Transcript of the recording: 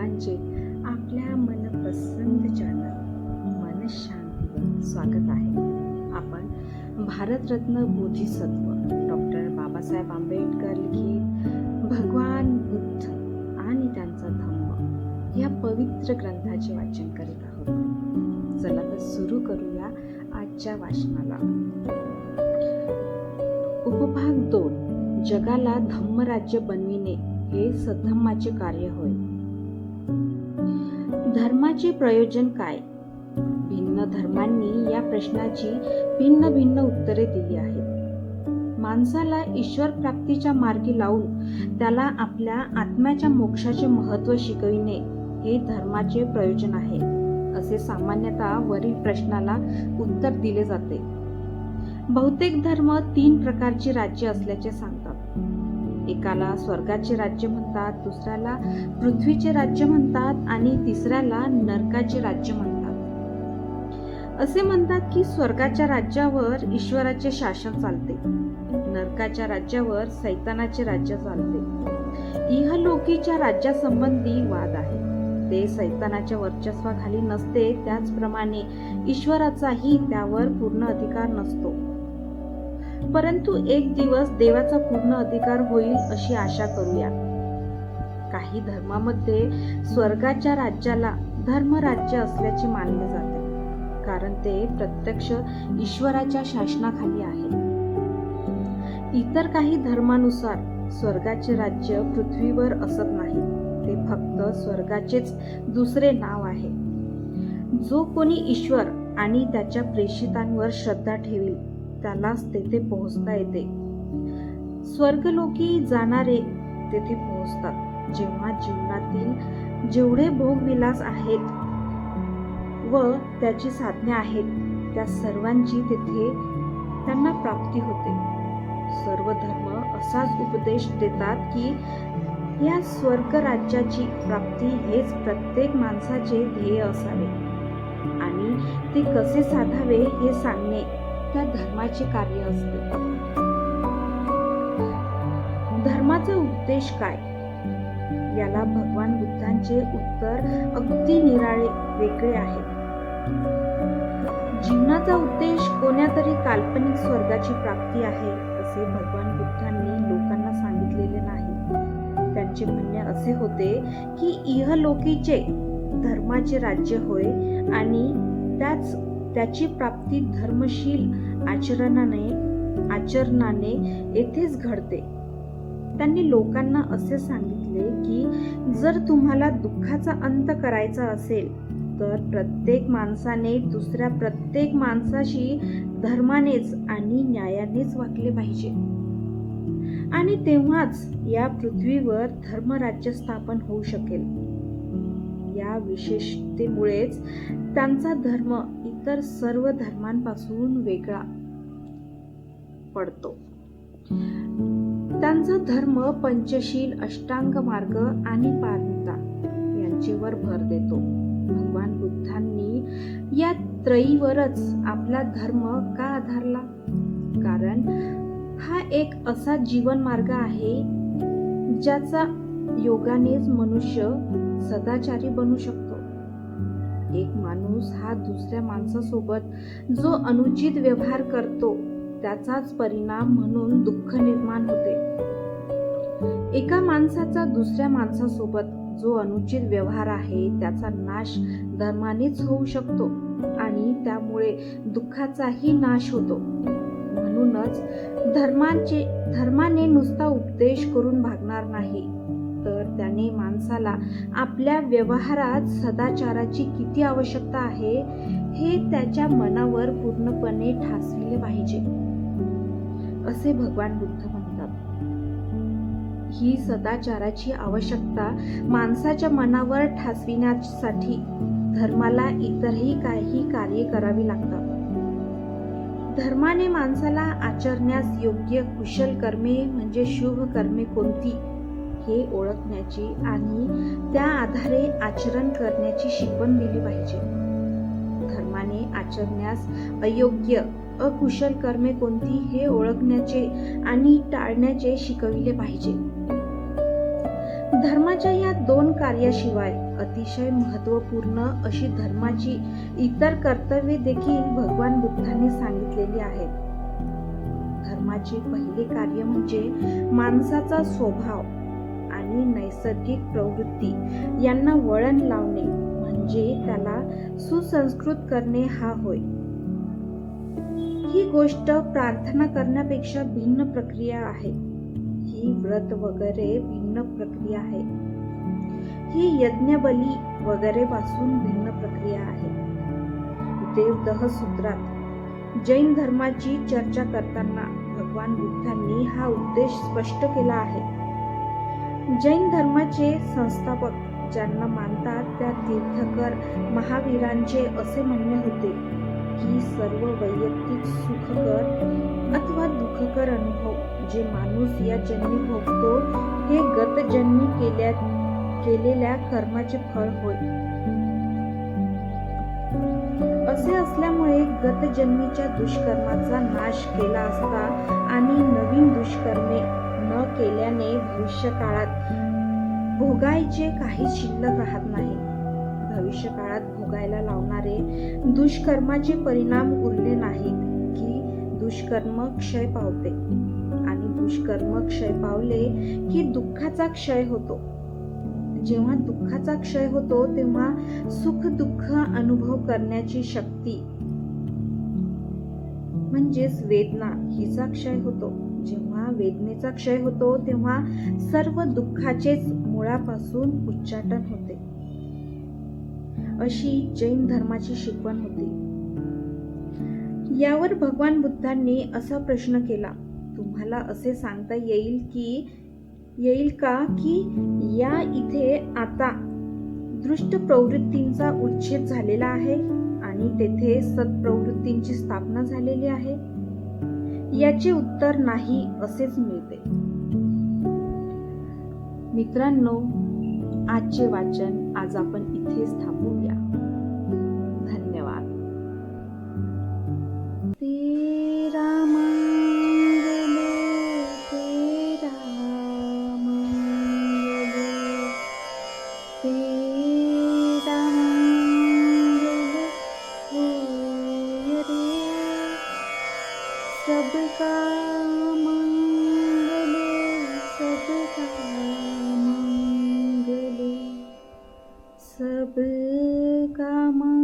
सर्वांचे आपल्या मनपसंत चॅनल मनशांतीवर स्वागत आहे. आपण भारतरत्न बोधिसत्व डॉक्टर बाबासाहेब आंबेडकर लिखित भगवान बुद्ध आणि त्यांचा धम्म या पवित्र ग्रंथाचे वाचन करीत आहोत. चला तर सुरू करूया आजच्या वाचनाला. उपभाग दोन जगाला धम्मराज्य बनविणे हे सद्धम्माचे कार्य होय. धर्माचे प्रयोजन काय? भिन्न धर्मांनी या प्रश्नाची भिन्न भिन्न उत्तरे दिली आहेत. माणसाला ईश्वर प्राप्तीच्या मार्गी लावून त्याला आपल्या आत्म्याच्या मोक्षाचे महत्त्व शिकविणे हे धर्माचे प्रयोजन आहे असे सामान्यतः वरील प्रश्नाला उत्तर दिले जाते. बहुतेक धर्म तीन प्रकारची राज्य असल्याचे सांगतात. एकाला स्वर्गाचे राज्य म्हणतात दुसऱ्याला पृथ्वीचे राज्य म्हणतात आणि तिसऱ्याला नरकाचे राज्य म्हणतात. असे म्हणतात की स्वर्गाच्या राज्यावर ईश्वराचे शासन चालते. नरकाच्या राज्यावर सैतानाचे राज्य चालते. इहलोकीच्या राज्यासंबंधी वाद आहे. ते सैतानाच्या वर्चस्वाखाली नसते त्याचप्रमाणे ईश्वराचाही त्यावर पूर्ण अधिकार नसतो. परंतु एक दिवस देवाचा पूर्ण अधिकार होईल अशी आशा करूया. काही धर्मामध्ये स्वर्गाच्या राज्याला धर्मराज्य असल्याचे मानले जाते कारण ते प्रत्यक्ष ईश्वराच्या शासनाखाली आहे. इतर काही धर्मानुसार स्वर्गाचे राज्य पृथ्वीवर असत नाही ते फक्त स्वर्गाचेच दुसरे नाव आहे. जो कोणी ईश्वर आणि त्याच्या प्रेषितांवर श्रद्धा ठेवील त्यालाच तेथे पोहोचता येते. स्वर्गलोकी जाणारे तेथे पोहोचतात. जेव्हा जीवनातील जेवढे भोगविलास आहेत व त्याची साधने आहेत त्या सर्वांची तेथे त्यांना प्राप्ती होते. सर्व धर्म असाच उपदेश देतात की या स्वर्ग राज्याची प्राप्ती हेच प्रत्येक माणसाचे ध्येय असावे. आणि ते कसे साधावे हे सांगणे त्या धर्माचे कार्य असते. धर्माचा उद्देश काय? याला भगवान बुद्धांचे उत्तर अगदी निराळे वेगळे आहे जीवनाचा उद्देश कोण्या तरी काल्पनिक स्वर्गाची प्राप्ती आहे असे भगवान बुद्धांनी लोकांना सांगितलेले नाही. त्यांचे म्हणणे असे होते की इहलोकीचे धर्माचे राज्य होय आणि त्याच त्याची प्राप्ती धर्मशील आचरणाने आचरणाने येथेच घडते. त्यांनी लोकांना असे सांगितले की जर तुम्हाला दुःखाचा अंत करायचा असेल तर प्रत्येक माणसाने दुसऱ्या प्रत्येक माणसाशी धर्मानेच आणि न्यायानेच वागले पाहिजे. आणि तेव्हाच या पृथ्वीवर धर्मराज्य स्थापन होऊ शकेल. या विशेषतेमुळेच त्यांचा धर्म इतर सर्व धर्मांपासून वेगळा पडतो. त्यांचा धर्म पंचशील अष्टांग मार्ग आणि पारमिता यांचेवर भर देतो. भगवान बुद्धांनी या त्रयीवरच आपला धर्म का आधारला? कारण हा एक असा जीवन मार्ग आहे ज्याचा योगानेच मनुष्य सदाचारी बनू शकतो. एक माणूस हा दुसऱ्या माणसासोबत जो अनुचित व्यवहार करतो त्याचाच परिणाम म्हणून दुःख निर्माण होते. एका माणसाचा दुसऱ्या माणसासोबत जो अनुचित व्यवहार आहे त्याचा नाश धर्मानेच होऊ शकतो आणि त्यामुळे दुःखाचाही नाश होतो. म्हणूनच धर्माचे धर्माने नुसता उपदेश करून भागणार नाही. तर त्याने माणसाला आपल्या व्यवहारात सदाचाराची किती आवश्यकता आहे हे त्याच्या मनावर पूर्णपणे ठासविले पाहिजे. असे भगवान बुद्ध म्हणतात. ही सदाचाराची आवश्यकता माणसाच्या मनावर ठासविण्यासाठी धर्माला इतरही काही कार्य करावी लागतात. धर्माने माणसाला आचरण्यास योग्य कुशल कर्मे म्हणजे शुभ कर्मे कोणती? हे ओळखण्याची आणि त्या आधारे आचरण करण्याची शिकवण दिली पाहिजे. धर्माने आचरण्यास अयोग्य अकुशल कर्मे कोणती हे ओळखण्याचे आणि टाळण्याचे शिकविले पाहिजे. धर्माच्या या दोन कार्याशिवाय अतिशय महत्त्वपूर्ण अशी धर्माची इतर कर्तव्ये देखील भगवान बुद्धांनी सांगितलेली आहेत. धर्माचे पहिले कार्य म्हणजे माणसाचा स्वभाव आणि नैसर्गिक प्रवृत्ती यांना वळण लावणे म्हणजे त्याला सुसंस्कृत करणे हा होय. ही गोष्ट प्रार्थना करण्यापेक्षा भिन्न प्रक्रिया आहे. ही व्रत वगैरे भिन्न प्रक्रिया आहे. ही यज्ञबली वगैरे पासून भिन्न प्रक्रिया आहे. देवदह सूत्रात जैन धर्माची चर्चा करताना भगवान बुद्धांनी हा उद्देश स्पष्ट केला आहे. जैन धर्माचे संस्थापक ज्यांना मानतात त्या तीर्थकर महावीरांचे असे म्हणणे होते की सर्व वैयक्तिक सुखकर अथवा दुःखकर अनुभव जे माणूस या जन्मी भोगतो हे गतजन्मी केल्या केलेल्या कर्माचे फळ होय. असे असल्यामुळे गतजन्मीच्या दुष्कर्माचा नाश केला असता आणि नवीन दुष्कर्मे केल्याने भविष्य काळात भोगायचे काही शिल्लक राहत नाही. भविष्यकाळात भोगायला लावणारे दुष्कर्माचे परिणाम उरले नाहीत की दुष्कर्म क्षय पावते. आणि दुष्कर्म क्षय पावले की दुःखाचा क्षय होतो. जेव्हा दुःखाचा क्षय होतो तेव्हा सुख दुःख अनुभव करण्याची शक्ती म्हणजेच वेदना हिचा क्षय होतो. जेव्हा वेदनेचा क्षय होतो तेव्हा सर्व दुःखाचेच मुळापासून उच्चाटन होते. अशी जैन धर्माची शिकवण होती. यावर भगवान बुद्धांनी असा प्रश्न केला तुम्हाला असे सांगता येईल की येईल का की या इथे आता दृष्ट प्रवृत्तींचा उच्छेद झालेला आहे आणि तेथे सत्प्रवृत्तींची स्थापना झालेली आहे? याचे उत्तर नाही असेच मिळते. मित्रांनो आजचे वाचन आज आपण इथेच थांबूया. धन्यवाद. तेरा मंगले तेरा मंगले तेरा सब काम